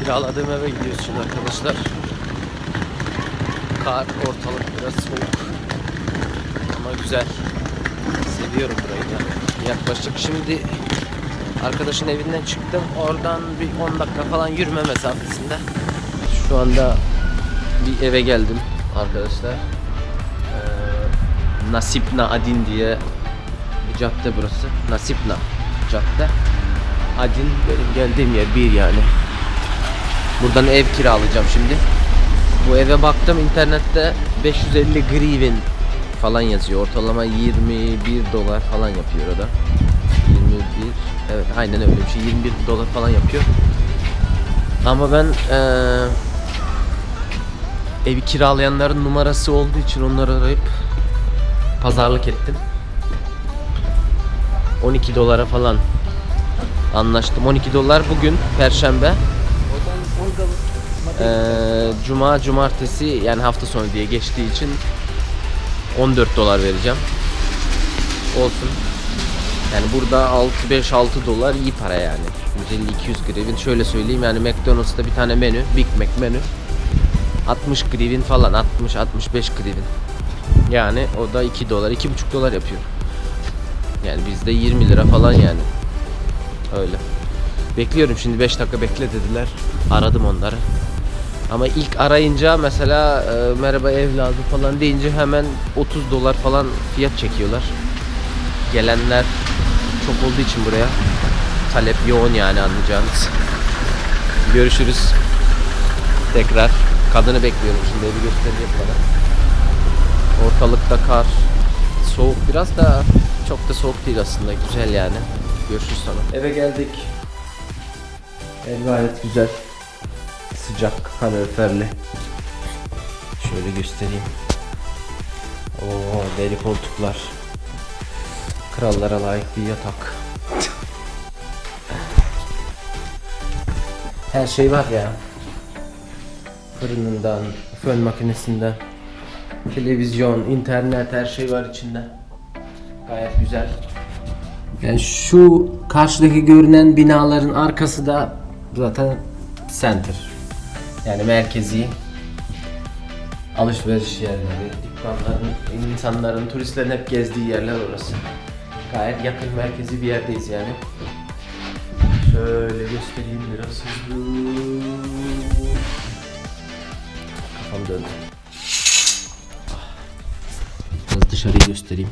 Kiraladığım eve gidiyoruz şimdi arkadaşlar. Kar, ortalık biraz soğuk. Ama güzel. Seviyorum burayı ya. Yaklaşık şimdi arkadaşın evinden çıktım. Oradan bir 10 dakika falan yürüme mesafesinde. Şu anda bir eve geldim arkadaşlar. Ee, Nasipna Adin diye bir cadde burası. Nasipna cadde. Adin benim geldiğim yer bir yani. Buradan ev kiralayacağım şimdi. Bu eve baktım internette 550 grivin falan yazıyor. Ortalama 21 dolar falan yapıyor o da. 21 evet aynen öyle bir şey 21 dolar falan yapıyor. Ama ben eee, evi kiralayanların numarası olduğu için onları arayıp pazarlık ettim. 12 dolara falan anlaştım. 12 dolar bugün perşembe. Ee, Cuma, cumartesi yani hafta sonu diye geçtiği için 14 dolar vereceğim. Olsun. Yani burada 6-5-6 dolar iyi para yani. 150-200 grivin. Şöyle söyleyeyim yani McDonald's'ta bir tane menü, Big Mac menü 60 grivin falan 60-65 grivin. Yani o da 2 dolar, 2,5 dolar yapıyor. Yani bizde 20 lira falan yani. Öyle. Bekliyorum şimdi 5 dakika bekle dediler. Aradım onları. Ama ilk arayınca mesela e, merhaba ev lazım falan deyince hemen 30 dolar falan fiyat çekiyorlar. Gelenler çok olduğu için buraya talep yoğun yani anlayacağınız. Görüşürüz. Tekrar kadını bekliyorum şimdi evi gösterecek bana. Ortalıkta kar. Soğuk biraz da çok da soğuk değil aslında. Güzel yani. Görüşürüz sonra. Eve geldik. Ev gayet güzel. Sıcak, kaloriferli. Şöyle göstereyim. Oo, deri koltuklar. Krallara layık bir yatak. Her şey var ya. Fırınından, fön makinesinden, televizyon, internet her şey var içinde. Gayet güzel. Yani şu karşıdaki görünen binaların arkası da zaten center. Yani merkezi alışveriş yerleri, dükkanların, insanların, turistlerin hep gezdiği yerler orası. Gayet yakın merkezi bir yerdeyiz yani. Şöyle göstereyim biraz hızlı. Kafam döndü. Biraz dışarıyı göstereyim.